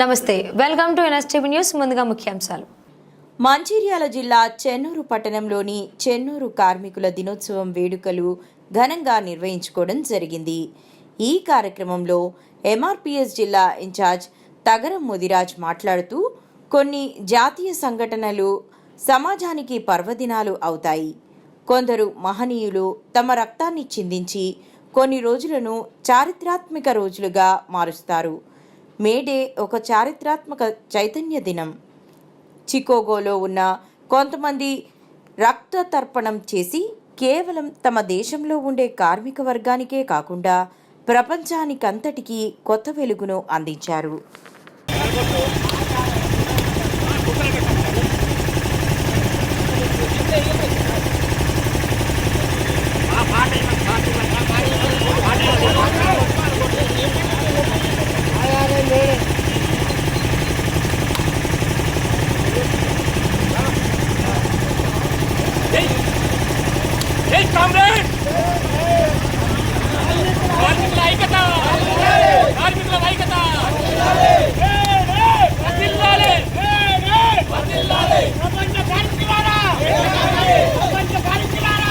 నమస్తే welcome to NSTV news ముందుగా ముఖ్యాంశాలు. మంచిర్యాల జిల్లా చెన్నూరు పట్టణంలోని చెన్నూరు కార్మికుల దినోత్సవం వేడుకలు ఘనంగా నిర్వహించుకోవడం జరిగింది. ఈ కార్యక్రమంలో ఎంఆర్పిఎస్ జిల్లా ఇన్ఛార్జ్ తగరం ముదిరాజ్ మాట్లాడుతూ కొన్ని జాతీయ సంఘటనలు సమాజానికి పర్వదినాలు అవుతాయి. కొందరు మహనీయులు తమ రక్తాన్ని చిందించి కొన్ని రోజులను చారిత్రాత్మక రోజులుగా మారుస్తారు. మేడే ఒక చారిత్రాత్మక చైతన్య దినం. చికోగోలో ఉన్న కొంతమంది రక్త తర్పణం చేసి కేవలం తమ దేశంలో ఉండే కార్మిక వర్గానికే కాకుండా ప్రపంచానికంతటికీ కొత్త వెలుగును అందించారు జై కామ్రేడ్ కార్మికుల ఐక్యత కార్మికుల ఐక్యత వర్ధిల్లాలి! వర్ధిల్లాలి! ప్రపంచ కార్మికులారా! ప్రపంచ కార్మికులారా!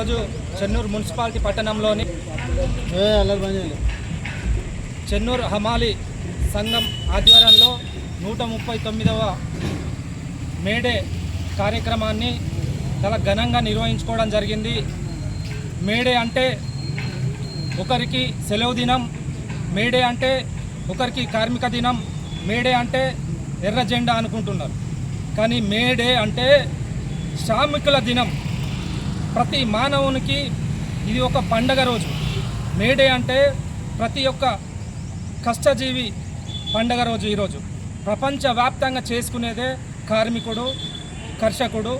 ఈరోజు చెన్నూరు మున్సిపాలిటీ పట్టణంలోని చెన్నూరు హమాలి సంఘం ఆధ్వర్యంలో నూట ముప్పై తొమ్మిదవ మేడే కార్యక్రమాన్ని చాలా ఘనంగా నిర్వహించుకోవడం జరిగింది. మేడే అంటే ఒకరికి సెలవు దినం మేడే అంటే ఒకరికి కార్మిక దినం మేడే అంటే ఎర్ర జెండా అనుకుంటున్నారు. కానీ మేడే అంటే శ్రామికుల దినం. ప్రతి మానవునికి ఇది ఒక పండగ రోజు. మేడే అంటే ప్రతి ఒక్క కష్టజీవి పండగ రోజు ఈరోజు ప్రపంచవ్యాప్తంగా చేసుకునేదే కార్మికుడు కర్షకుడు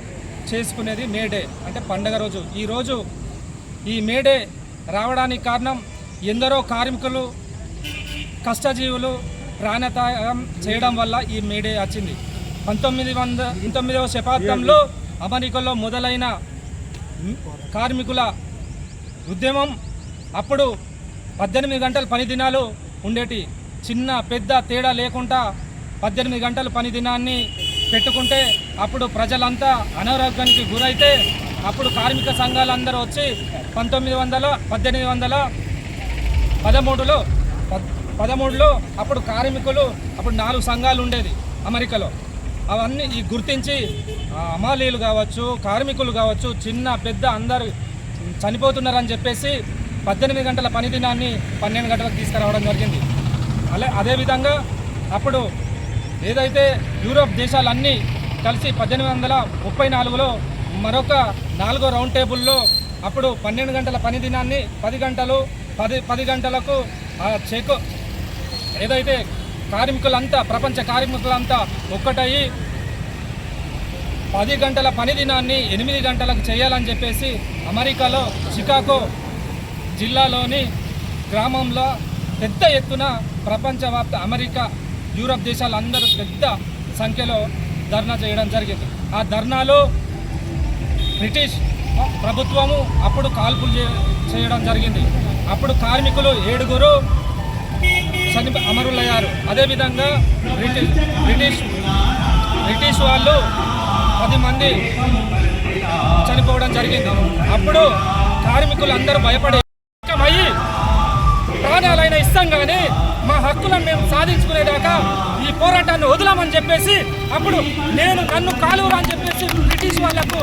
చేసుకునేది మేడే అంటే పండగ రోజు. ఈరోజు ఈ మేడే రావడానికి కారణం ఎందరో కార్మికులు కష్టజీవులు ప్రాణత్యాగం చేయడం వల్ల ఈ మేడే వచ్చింది. పంతొమ్మిది వంద పంతొమ్మిదవ శతాబ్దంలో అమెరికాలో మొదలైన కార్మికుల ఉద్యమం అప్పుడు పద్దెనిమిది గంటల పని దినాలు ఉండేటి. చిన్న పెద్ద తేడా లేకుండా పద్దెనిమిది గంటల పని దినాన్ని పెట్టుకుంటే అప్పుడు ప్రజలంతా అనారోగ్యానికి గురైతే అప్పుడు కార్మిక సంఘాలందరూ వచ్చి పంతొమ్మిది వందల పద్దెనిమిది వందల పదమూడులో పద్- పదమూడులో అప్పుడు కార్మికులు అప్పుడు నాలుగు సంఘాలు ఉండేది అమెరికాలో. అవన్నీ ఈ గుర్తించి అమాలీలు కావచ్చు కార్మికులు కావచ్చు చిన్న పెద్ద అందరు చనిపోతున్నారని చెప్పేసి పద్దెనిమిది గంటల పని దినాన్ని పన్నెండు గంటలకు తీసుకురావడం జరిగింది. అలా అదేవిధంగా అప్పుడు ఏదైతే యూరోప్ దేశాలన్నీ కలిసి పద్దెనిమిది వందల ముప్పై నాలుగులో మరొక నాలుగో రౌండ్ టేబుల్లో అప్పుడు పన్నెండు గంటల పని దినాన్ని పది గంటలు పది పది గంటలకు ఆ చెక్ ఏదైతే కార్మికులంతా ప్రపంచ కార్మికులంతా ఒక్కటయ్యి పది గంటల పని దినాన్ని ఎనిమిది గంటలకు చేయాలని చెప్పేసి అమెరికాలో చికాగో జిల్లాలోని గ్రామంలో పెద్ద ఎత్తున ప్రపంచవ్యాప్త అమెరికా యూరప్ దేశాలందరూ పెద్ద సంఖ్యలో ధర్నా చేయడం జరిగింది. ఆ ధర్నాలో బ్రిటిష్ ప్రభుత్వము అప్పుడు కాల్పులు చేయడం జరిగింది. అప్పుడు కార్మికులు ఏడుగురు చని అమరులయ్యారు అదేవిధంగా బ్రిటిష్ బ్రిటిష్ బ్రిటిష్ వాళ్ళు పది మంది చనిపోవడం జరిగింది. అప్పుడు కార్మికులు అందరూ భయపడే ఏకమయ్యి ప్రాణాలైన ఇస్తాం కానీ మా హక్కులను మేము సాధించుకునేదాకా ఈ పోరాటాన్ని వదలమని చెప్పేసి అప్పుడు నేను నన్ను కాలువరా అని చెప్పేసి బ్రిటిష్ వాళ్ళకు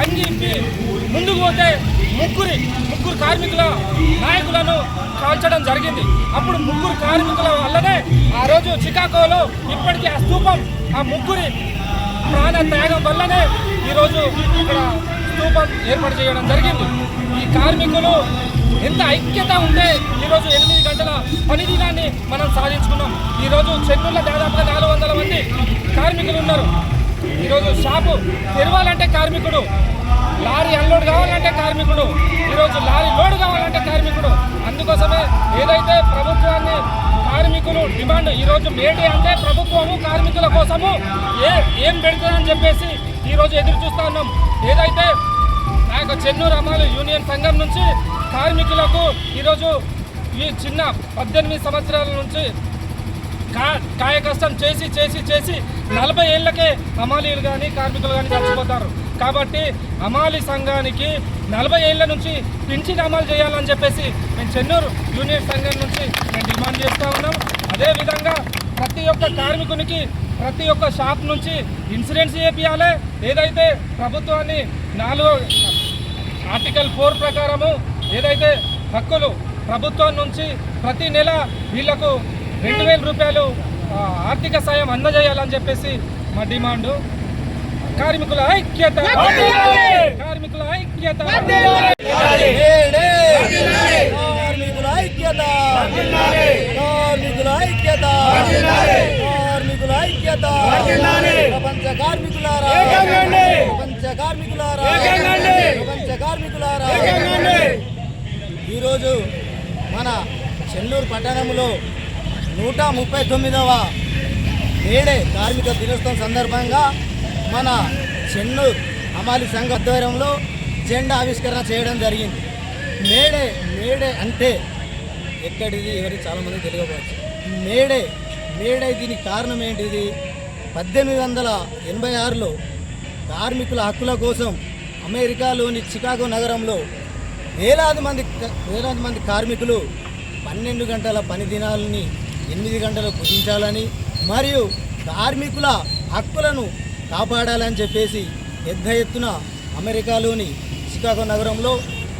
అందించి ఇప్పి ముందుకు పోతే ముగ్గురి ముగ్గురు కార్మికుల నాయకులను కాల్చడం జరిగింది. అప్పుడు ముగ్గురు కార్మికుల వల్లనే ఆ రోజు చికాగోలో ఇప్పటికీ ఆ స్థూపం ఆ ముగ్గురి ప్రాణ త్యాగం వల్లనే ఈరోజు ఇక్కడ స్థూపం ఏర్పాటు చేయడం జరిగింది. ఈ కార్మికులు ఎంత ఐక్యత ఉంటే ఈరోజు ఎనిమిది గంటల పని దినాన్ని మనం సాధించుకున్నాం. ఈరోజు చెన్నూరులో దాదాపుగా నాలుగు వందల మంది ఈరోజు షాపు తెరవాలంటే కార్మికుడు. లారీ అన్లోడ్ కావాలంటే కార్మికుడు. ఈరోజు లారీ లోడ్ కావాలంటే కార్మికుడు. అందుకోసమే ఏదైతే ప్రభుత్వాన్ని కార్మికులు డిమాండ్ ఈరోజు మేడే అంటే ప్రభుత్వము కార్మికుల కోసము ఏ ఏం పెడుతుందని చెప్పేసి ఈరోజు ఎదురు చూస్తా ఉన్నాం. ఏదైతే నా యొక్క చెన్నూరు అమ్మాయిలు యూనియన్ సంఘం నుంచి కార్మికులకు ఈరోజు ఈ చిన్న పద్దెనిమిది సంవత్సరాల నుంచి కాయకష్టం కాయ కష్టం చేసి చేసి చేసి నలభై ఏళ్ళకే అమాలీలు కానీ కార్మికులు కానీ చచ్చిపోతారు. కాబట్టి అమాలి సంఘానికి నలభై ఏళ్ళ నుంచి పింఛన్ అమలు చేయాలని చెప్పేసి మేము చెన్నూరు యూనియన్ సంఘం నుంచి మేము డిమాండ్ చేస్తూ ఉన్నాం. అదేవిధంగా ప్రతి ఒక్క కార్మికునికి ప్రతి ఒక్క షాప్ నుంచి ఇన్సూరెన్స్ చేపియాలి. ఏదైతే ప్రభుత్వాన్ని నాలుగు ఆర్టికల్ ఫోర్ ప్రకారము ఏదైతే హక్కులు ప్రభుత్వం నుంచి ప్రతి నెల వీళ్ళకు రెండు వేల రూపాయలు ఆర్థిక సాయం అందజేయాలని చెప్పేసి మా డిమాండు. కార్మికుల ఐక్యత. కార్మికుల ఐక్యత. కార్మికుల ఐక్యత. కార్మికుల ఐక్యత. కార్మికుల ఐక్యత. ప్రపంచ కార్మికులారా. ప్రపంచ కార్మికులారా. ప్రపంచ కార్మికులారా. ఈరోజు మన చెన్నూరు పట్టణంలో నూట ముప్పై తొమ్మిదవ మేడే కార్మిక దినోత్సవం సందర్భంగా మన చెన్నూరు అమాలి సంఘ ఆధ్వర్యంలో జెండా ఆవిష్కరణ చేయడం జరిగింది. మేడే మేడే అంటే ఎక్కడిది ఎవరికి చాలామంది తెలియకపోవచ్చు. మేడే మేడే దీనికి కారణం ఏంటిది? పద్దెనిమిది వందల ఎనభై ఆరులో కార్మికుల హక్కుల కోసం అమెరికాలోని చికాగో నగరంలో వేలాది మంది వేలాది మంది కార్మికులు పన్నెండు గంటల పని దినాలని ఎనిమిది గంటలు కుదించాలని మరియు కార్మికుల హక్కులను కాపాడాలని చెప్పేసి పెద్ద ఎత్తున అమెరికాలోని చికాగో నగరంలో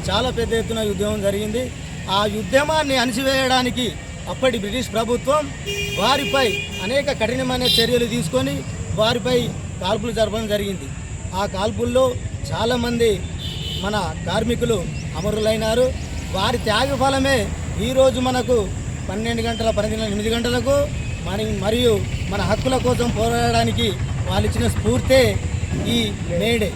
చాలా పెద్ద ఎత్తున ఉద్యమం జరిగింది. ఆ ఉద్యమాన్ని అణిచివేయడానికి అప్పటి బ్రిటిష్ ప్రభుత్వం వారిపై అనేక కఠినమైన చర్యలు తీసుకొని వారిపై కాల్పులు జరపడం జరిగింది. ఆ కాల్పుల్లో చాలామంది మన కార్మికులు అమరులైనారు. వారి త్యాగ ఫలమే ఈరోజు మనకు పన్నెండు గంటల పన్నెండు ఎనిమిది గంటలకు మరి మరియు మన హక్కుల కోసం పోరాడడానికి వాళ్ళు ఇచ్చిన స్ఫూర్తే ఈ మేడే.